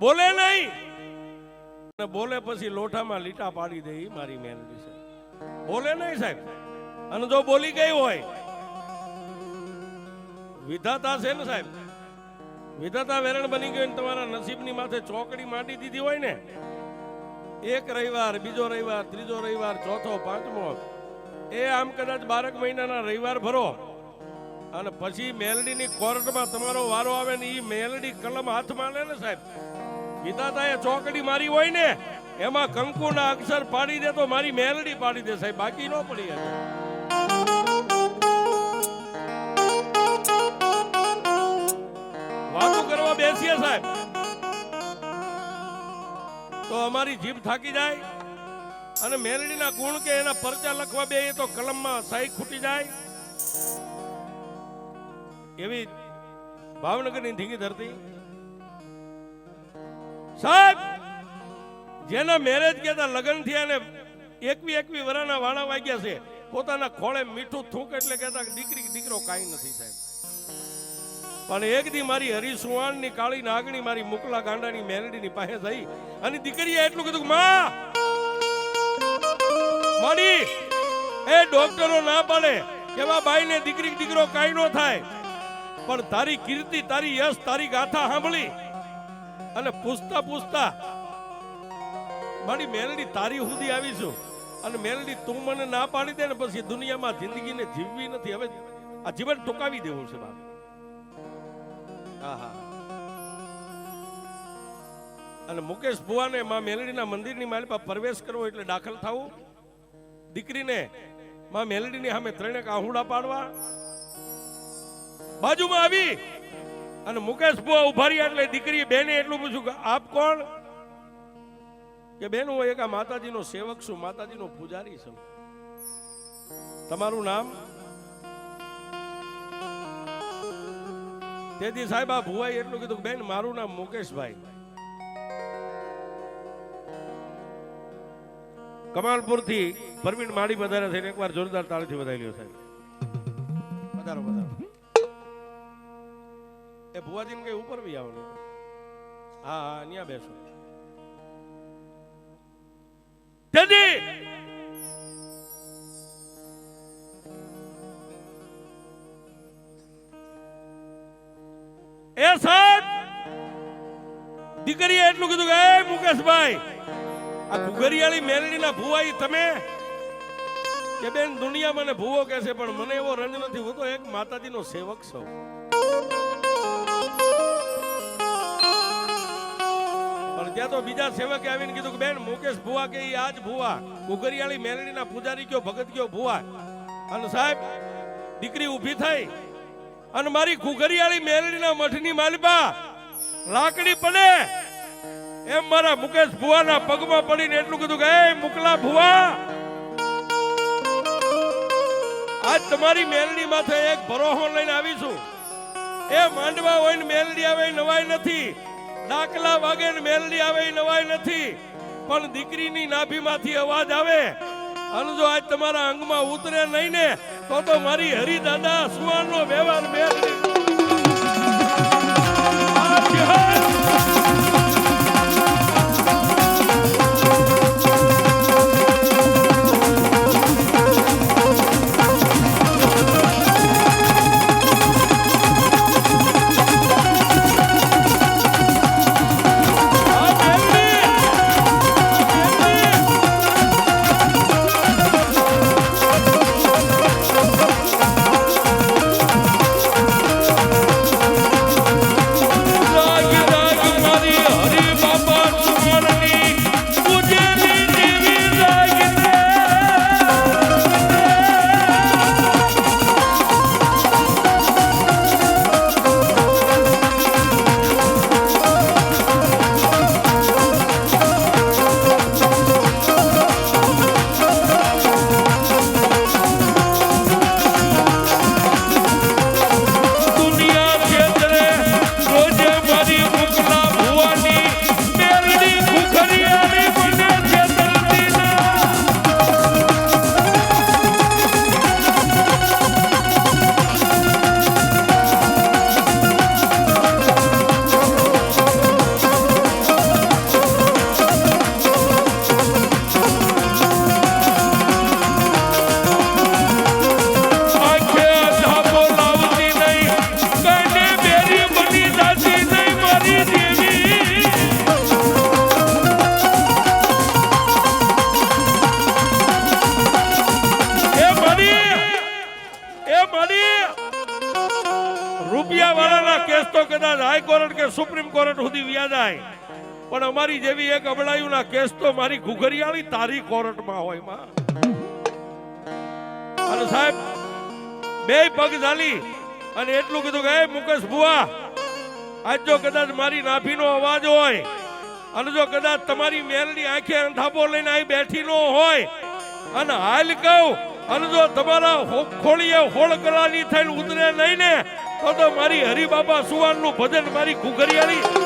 બોલે નહીં. બોલે પછી લોઠામાં લીટા પાડી દે મારી મેલડી છે બોલે નહીં સાહેબ. અને જો બોલી ગઈ હોય, વિધાતા છે ને સાહેબ? વિધાતા વેરણ બની ગઈ ને તમારા નસીબની માથે ચોકડી માંડી દીધી હોય ને? એક રવિવાર, બીજો રવિવાર, ત્રીજો રવિવાર, ચોથો, પાંચમો, એ આમ કદાચ બારક મહિનાના રવિવાર ભરો. અને પછી મેલડીની કોર્ટમાં તમારો વારો આવે ને એ મેલડી કલમ હાથમાં લે ને સાહેબ. વિધાતાએ ચોકડી મારી હોય ને, એમાં કંકુના અક્ષર પાડી દે તો મારી મેલડી પાડી દે સાહેબ, બાકી ન પડી હતી વાતો કરવા બેસીએ સાહેબ. તો અમારી જીભ થાકી જાય અને મેલડીના ગુણ કે એના પરચા લખવા બે તો કલમમાં સાઈ ખૂટી જાય. એવી ભાવનગરની ધીંગી ધરતી. સાહેબ, જેના મેરેજ કેતા લગ્ન થયા ને એકવી એકવી વરાના વાળા વાગ્યા છે, પોતાના ખોળે મીઠું થૂંક એટલે કહેતા દીકરી, દીકરો કાંઈ નથી સાહેબ. પણ એક દી મારી હરિસુવાણની કાળી નાગણી મારી મુકલા ગાંડાની મેલડીની પાસે થઈ અને દીકરીએ એટલું કીધું માં માડી એ ડોક્ટરો ના પાડે કેવા બાઈને દીકરી, દીકરો કાંઈ નો થાય. પણ તારી કીર્તિ, તારી યશ, તારી ગાથા સાંભળી. અને પૂછતા પૂછતા મારી મેલડી તારી સુધી આવીશું અને મેલડી, તું મને ના પાડી દે ને પછી દુનિયામાં જિંદગીને જીવવી નથી. હવે આ જીવન ટૂંકાવી દેવું છે બાપ. આહા. અને મુકેશ ભુવાને માં મેલડીના મંદિરની મારી પર પ્રવેશ કરવો એટલે દાખલ થવું. દીકરીને માં મેલડીની સામે ત્રણેક આહુડા પાડવા. બાજુમાં આવી. અને મુકેશ ભુવા ઊભા રહ્યા એટલે દીકરી બેને એટલું પૂછ્યું કે, આપ કોણ? કે બેન, હું એક આ માતાજીનો સેવક છું, માતાજીનો પૂજારી છું. તમારું નામ? તેથી સાહેબ આ ભુવાઈ એટલું કીધું બેન, મારું નામ મુકેશભાઈ. કમાલપુરથી પરવીન માળી વધારે થઈને એકવાર જોરદાર તાળીથી વધારી લ્યો સાહેબ. વધારો વધારો. એ ભુવાજીને કઈ ઉપર બી આવો હા હા બેસો. એ સાહેબ! દીકરીએ એટલું કીધું કે, એ મુકેશભાઈ, આ ઘુઘરિયાળી મેલડીના ભુવાઈ તમે કે બેન દુનિયા મને ભૂવો કહે છે, પણ મને એવો રંજ નથી હું તો એક માતાજીનો સેવક છું. ત્યાં તો બીજા સેવકે આવીને કીધું કે બેન, મુકેશ ભુવા કે આજ ભુવા. ઘુઘરિયાળી મેલડીના પૂજારી કયો, ભગત કયો ભુવા. અને સાહેબ, દીકરી ઊભી થઈ અને મારી ઘુઘરિયાળી મેલડીના મઠની માલિબા લાકડી પડે. એમ મારા મુકેશ ભુવાના પગમાં પડીને એટલું કીધું કે મુકલા ભુવા. આજ તમારી મેલડી માથે એક ભરોહો લઈને આવીશું. એ માંડવા હોય ને મેલડી આવે નવાય નથી. ડાકલા વાગે ને મેલડી આવે એ નવાઈ નથી. પણ દીકરીની નાભીમાંથી અવાજ આવે. અને જો આજ તમારા અંગમાં ઉતરે નહીં ને, તો તો મારી હરિદાદા સુવાનો વ્યવહાર મેલડી સુપ્રીમ કોર્ટ સુધી વ્યાજાય. પણ અમારી જેવી એક અબડાયુના કેસ તો મારી ઘુઘરિયાળી તારી કોર્ટમાં હોય, માં. અને સાહેબ, બે પગ ઝાલી અને એટલું કીધું કે મુકેશ ભુવા, આજ જો કદાચ મારી નાભીનો અવાજ હોય અને જો કદાચ તમારી મેલની આંખે અંધાપો લઈને અહીં બેઠી ન હોય, અને હાલ કહું, અને જો તમારા ખોળીએ હોળ કરાની થઈને ઉતરે નહીં ને તો તો મારી હરિબાબા સુવાનનું ભજન મારી ઘુઘરિયાળી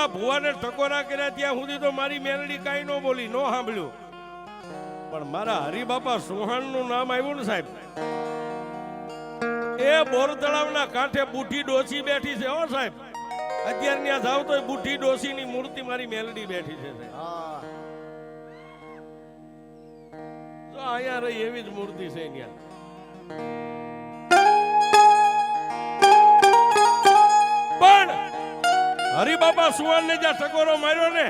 મોકલા ભુવાને ટકોરા કર્યા ત્યાં સુધી તો મારી મેલડી કાંઈ ન બોલી ન સાંભળ્યું. પણ મારા હરિબાપા સુહાણનું નામ આવ્યું ને સાહેબ. એ બોર તળાવના કાંઠે બુઠી ડોસી બેઠી છે હો સાહેબ. અત્યાર ત્યાં જાવ તો બુઢી ડોસીની મૂર્તિ મારી મેલડી બેઠી છે અહીંયા રહી એવી જ મૂર્તિ છે ત્યાં હરિબાપા સુવાનને જ્યાં ટકોરો માર્યો ને,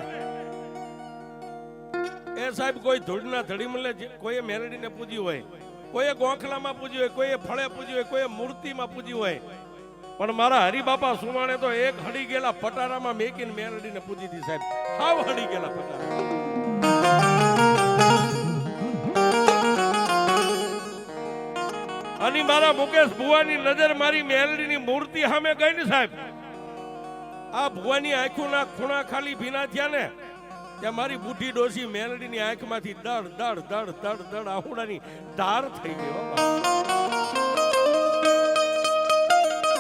એ સાહેબ કોઈ ધૂળના ધડીમલે કોઈએ મેલડીને પૂજ્યું હોય, કોઈએ ગોખલામાં પૂજ્યું હોય, કોઈએ ફળે પૂજ્યું હોય, કોઈએ મૂર્તિમાં પૂજ્યું હોય, પણ મારા હરિબાપા સુવાણે તો એક હડી ગયેલા પટારામાં મેકીને મેલડીને પૂજી હતી સાહેબ. હાવ હડી ગયેલા પટારા. અને મારા મુકેશ ભુવાની નજર મારી મેલડીની મૂર્તિ સામે ગઈ ને સાહેબ. આ ભુવાની આંખોના ખૂણા ખાલી ભીના થયા ને ત્યાં મારી બુઢી ડોસી મેલડીની આંખમાંથી દડ દડ દડ દડ દડ આહુડાની ધાર થઈ ગઈ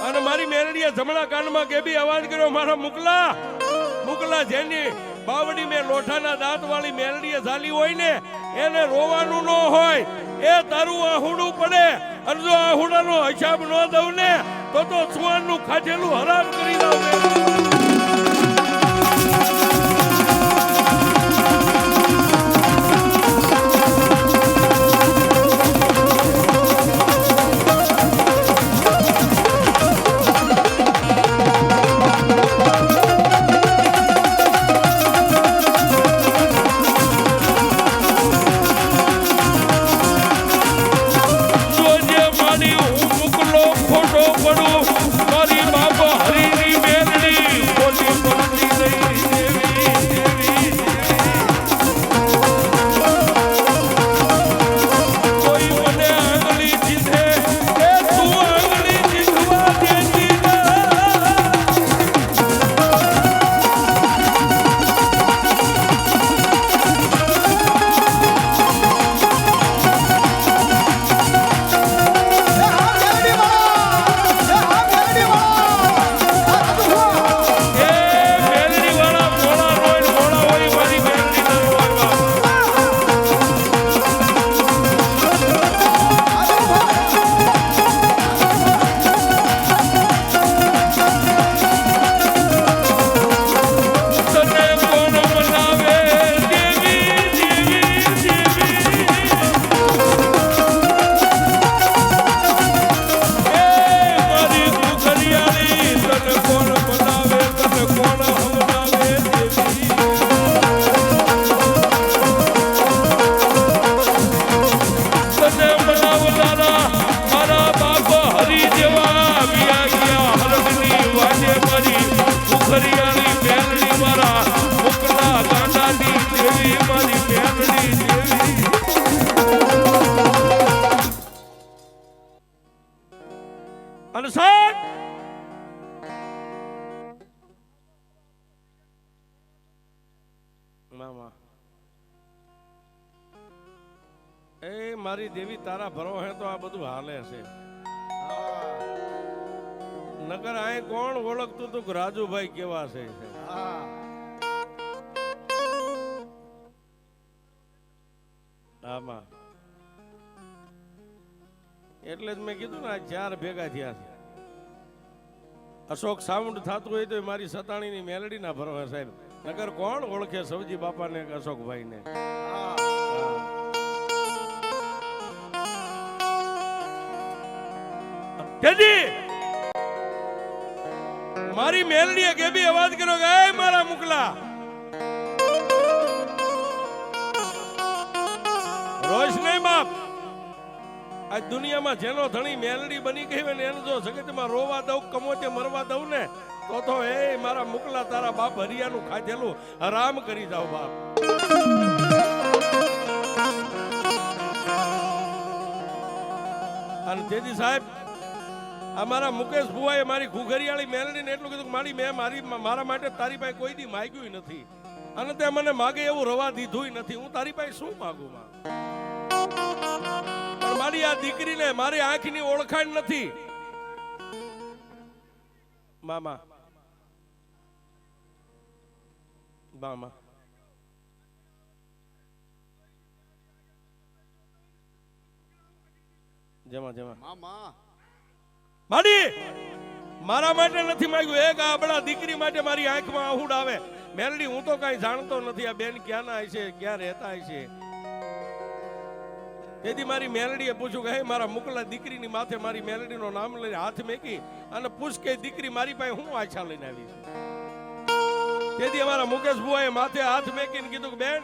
અને મારી મેલડીએ જમણા કાનમાં કેબી અવાજ કર્યો, મારા મુકલા મુકલા, જેની બાવડી મેં લોઠાના દાંત વાળી મેલડીએ ઝાલી હોય ને, એને રોવાનું ન હોય, એ તારું આહુડું પડે. અને જો આહુડાનો હિસાબ ન દઉં ને, તો તો સુવાનનું ખાધેલું હરામ કરી દઉં. મારી દેવી તારા ભરો હે તો આ બધું હાલે છે. નગર આય કોણ ઓળખતું તું રાજુભાઈ કેવા છે? આમાં. એટલે જ મેં કીધું ને, આ ચાર ભેગા થયા છે. અશોક સાઉન્ડ થતું હોય તો મારી સતાણીની મેલડી ના ભરવા સાહેબ. નગર કોણ ઓળખે સવજી બાપાને કે અશોકભાઈને? તેજી મારી મેલડીએ કેબી અવાજ કર્યો કે, "એ મારા મુકલા રોશ નહીં બાપ. આ દુનિયામાં જેનો ધણી મેલડી બની ગઈ હોય ને, એને જો જગતમાં રોવા દઉં, કમોતે મરવા દઉં ને, તો તો એ મારા મુકલા તારા બાપ હરિયાનું ખાધેલું હરામ કરી જાવ બાપ. અને તેથી સાહેબ અમારા મુકેશ ભુવાએ મારી ઘુઘરિયાળી મેલડીને એટલું કીધું કે મારી મેં મારી મારા માટે તારી પાસે કોઈ દી માગ્યું નથી. અને તે મને માગે એવું રવા દીધું નથી. હું તારી પાસે શું માગું માં? મારી આ દીકરીને મારી આંખની ઓળખાણ નથી. મામા. મામા. જમા જમા. મામા. માડી, મારા માટે નથી માંગ્યું. એક આપણા દીકરી માટે મારી આંખમાં આહુડ આવે. મેલડી, હું તો કઈ જાણતો નથી આ બેન ક્યાં ના છે, ક્યાં રહેતા છે. તેથી મારી મેલડીએ પૂછ્યું કે, હે, મારા મુકલા દીકરીની માથે મારી મેલડીનો નામ લઈને હાથ મેકી અને પૂછ કે દીકરી મારી પાસે હું આછા લઈને આવી છું? તેથી અમારા મુકેશ ભુવાએ માથે હાથ મેકીને કીધું કે, બેન,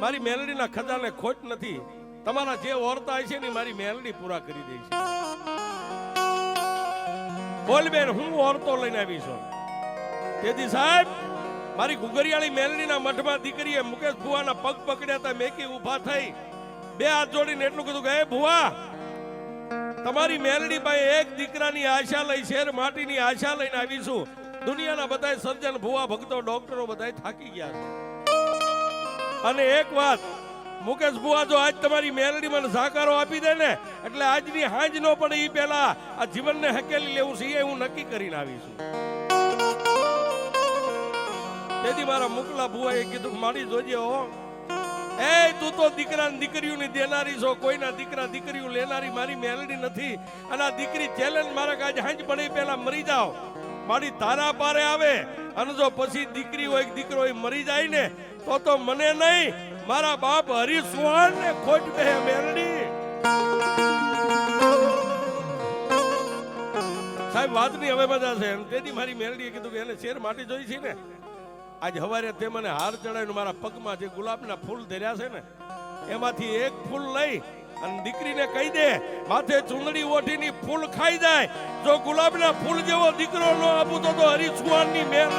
મારી મેલડીના ખજાને ખોટ નથી. તમારા જે ઓરતા છે ને મારી મેલડી પૂરા કરી દે છે. બોલ બેન હું ઓરતો લઈને આવી છું. તેથી સાહેબ, મારી ઘુઘરિયાળી મેલડીના મઠમાં દીકરીએ મુકેશ ભુવાના પગ પકડ્યા હતા, મેકી ઊભા થઈ. બે હાથ જોડીને એટલું કીધું કે ભુવા, તમારી મેલડી પાસે એક દીકરાની આશા લઈ, શેર માટીની આશા લઈને આવીશું દુનિયાના બધા સર્જન ભુવા ભક્તો, ડોક્ટરો બધા થાકી ગયા છે. અને એક વાત મુકેશ ભુવા, જો આજ તમારી મેલડી મને સાકારો આપી દે ને, એટલે આજની હાંજ ન પડે એ પહેલા આ જીવનને હકેલી લેવું છે એ હું નક્કી કરીને આવીશું તેથી મારા મુકલા ભુવાએ કીધું કે મારી જોજે હો. એ, તું તો દીકરા દીકરીઓની દેનારી છો, કોઈના દીકરા દીકરીઓ લેનારી મારી મેલડી નથી. અને આ દીકરી ચેલેન્જ મારા કાજ હાંજ પડે પહેલા મરી જાઓ. મારી તારા પારે આવે. અને જો પછી દીકરી હોય દીકરો હોય મરી જાય ને, તો તો મને નહીં મારા બાપ હરી ને ખોટ બે મેલડી. સાહેબ, વાતની હવે બધા છે. તેથી મારી મેલડીએ કીધું કે એને શેર માટી જોઈ છે ને? આજ હવારે તે મને હાર ચડાવીને મારા પગમાં જે ગુલાબના ફૂલ ધર્યા છે ને, એમાંથી એક ફૂલ લઈ અને દીકરીને કહી દે, માથે ચૂંદડી ઓઠીની ફૂલ ખાઈ જાય. જો ગુલાબના ફૂલ જેવો દીકરો ન આપું તો હરી સુહાણની મેલ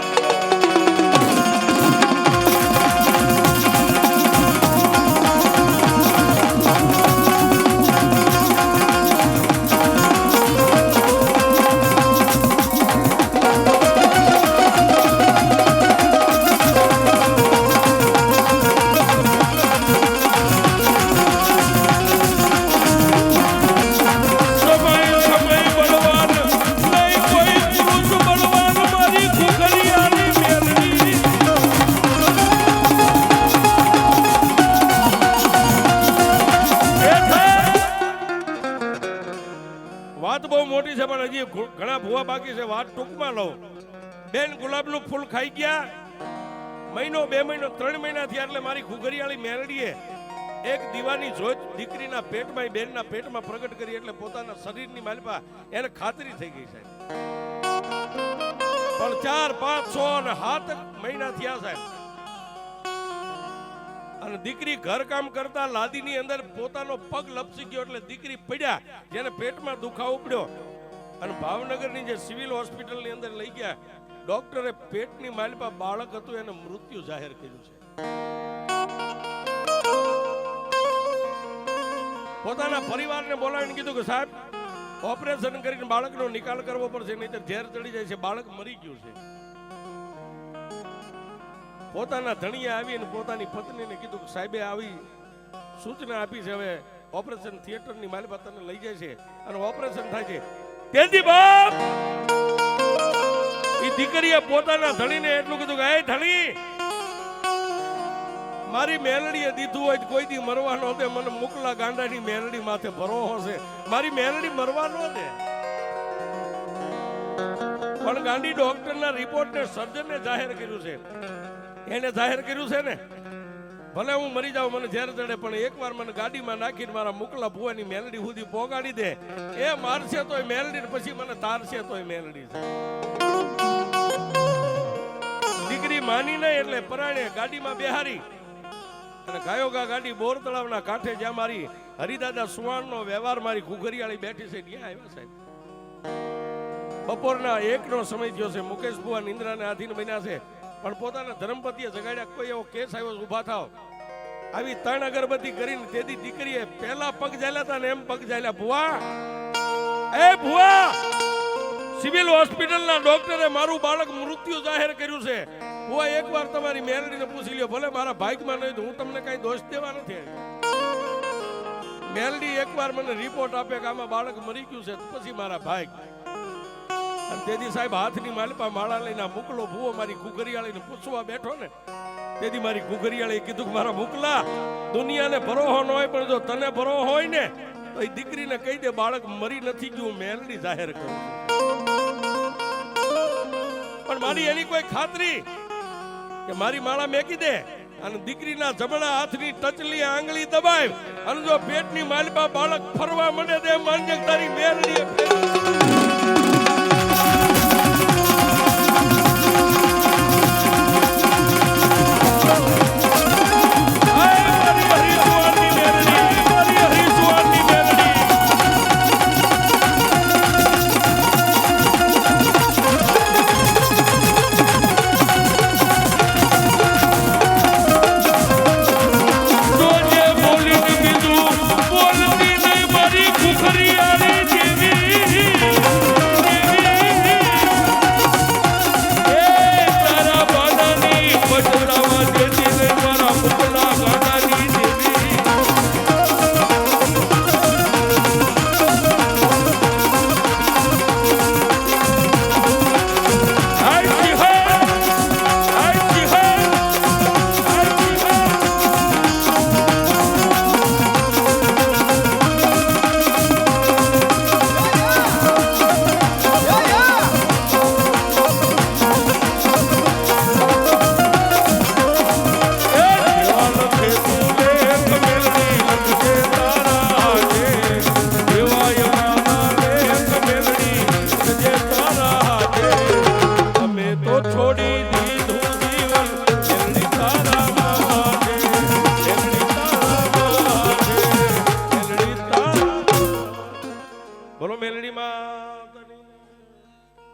ગુલાબનું ફૂલ ખાઈ ગયા. મહિનો, બે મહિનો, ત્રણ મહિના થયા એટલે મારી ઘુઘરિયાળી મેરડીએ એક દીવાની જોત દીકરીના પેટમાં બેનના પેટમાં પ્રગટ કરી એટલે પોતાના શરીરની માલપા એને ખાતરી થઈ ગઈ સાહેબ. પણ ચાર, પાંચ, છ અને સાત મહિના થયા સાહેબ. અને દીકરી ઘર કામ કરતા લાદીની અંદર પોતાનો પગ લપસી ગયો એટલે દીકરી પડ્યા, જેને પેટમાં દુખાવો પડ્યો અને ભાવનગરની જે સિવિલ હોસ્પિટલની અંદર લઈ ગયા ડોક્ટરે પેટની માલિપા બાળક હતું, એને મૃત્યુ જાહેર કર્યું છે. પોતાના પરિવારને બોલાવીને કીધું કે સાહેબ, ઓપરેશન કરીને બાળકનો નિકાલ કરવો પડશે નહીતર ઝેર ચડી જાય છે, બાળક મરી ગયું છે. પોતાના ધણીએ આવીને પોતાની પત્નીને કીધું કે સાહેબે આવી સૂચના આપી છે, હવે ઓપરેશન થિયેટરની માલિકા તને લઈ જાય છે, અને ઓપરેશન થાય છે. તેથી બાપ! એ દીકરીએ પોતાના ધણીને એટલું કીધું કે, એ ધણી, મારી મેલડીએ દીધું હોય કોઈ દી મરવા ન દે, મને મુકલા ગાંડાની મેલડી માથે ભરો હશે. મારી મેલડી મરવા ન દે. પણ ગાંડી ડોક્ટરના રિપોર્ટને સર્જને જાહેર કર્યું છે. એને જાહેર કર્યું છે ને? ભલે હું મરી જાઉં, મને ઝેર ચડે, પણ એકવાર મને ગાડીમાં નાખીને મારા મુકલા ભુવાની મેલડી સુધી પોગાડી દે. એ મારશે તોય મેલડી ને પછી મને તારશે તોય મેલડી છે. દીકરી માની નહીં એટલે પરાણે ગાડીમાં બેહારી અને ગાયોગા ગાડી બોર તળાવના કાંઠે જ્યાં મારી હરિદાદા સુવાણનો વ્યવહાર મારી ઘુઘરિયાળી બેઠી છે, ત્યાં આવ્યા સાહેબ. બપોરના એકનો સમય થયો છે, મુકેશ બુઆ નિંદ્રાને આધીન બન્યા છે. પણ પોતાના ધર્મપતિએ જગાડ્યા, કોઈ એવો કેસ આવ્યો ઊભા થાવ આવી ત્રણ અગરબત્તી કરીને તેથી દીકરીએ પહેલા પગ જાયલા હતા ને એમ પગ જાયલા ભુવા એ ભુવા સિવિલ હોસ્પિટલના ડોક્ટરે મારું બાળક મૃત્યુ જાહેર કર્યું છે. ભુવા એકવાર તમારી મેલડીને પૂછી લ્યો. ભલે મારા ભાગમાં નહીં હું તમને કઈ દોષ દેવા નથી મેલડી એકવાર મને રિપોર્ટ આપે કે આમાં બાળક મરી ગયું છે પછી મારા ભાઈ અને તેથી સાહેબ હાથની માલપા માળા લઈને મુકલો ભૂવો મારી ઘુઘરિયાળીને પૂછવા બેઠો ને, તેથી મારી ઘુઘરિયાળીએ કીધું કે મારા મુકલા, દુનિયાને ભરોહો ન હોય, પણ જો તને ભરોહો હોય ને, તો એ દીકરીને કહી દે, બાળક મરી નથી ગયું મેલડી જાહેર કરું પણ મારી એની કોઈ ખાતરી કે મારી માળા મેકી દે. અને દીકરીના જમણા હાથની ટચલી આંગળી દબાય. અને જો પેટની માલપા બાળક ફરવા મને દે માનજે કે તારી ફેરવી